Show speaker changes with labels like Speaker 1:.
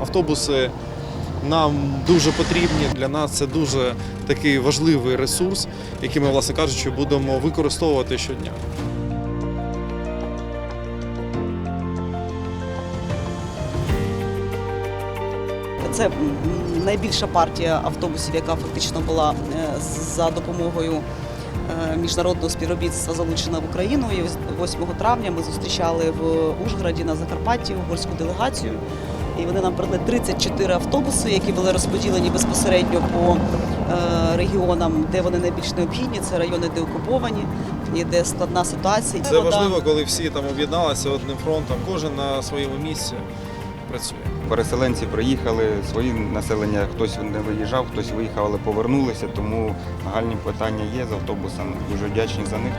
Speaker 1: Автобуси нам дуже потрібні. Для нас це дуже такий важливий ресурс, який ми, власне кажучи, будемо використовувати щодня.
Speaker 2: Це найбільша партія автобусів, яка фактично була е, за допомогою е, міжнародного співробітництва залучена в Україну. І 8 травня ми зустрічали в Ужгороді на Закарпатті угорську делегацію. І вони нам передали 34 автобуси, які були розподілені безпосередньо по е, регіонам, де вони найбільш необхідні. Це райони, де окуповані, і де складна ситуація.
Speaker 1: Це важливо, коли всі там об'єдналися одним фронтом, кожен на своєму місці працює.
Speaker 3: Переселенці приїхали, свої населення, хтось не виїжджав, хтось виїхав, але повернулися, тому нагальні питання є з автобусами. Дуже вдячні за них.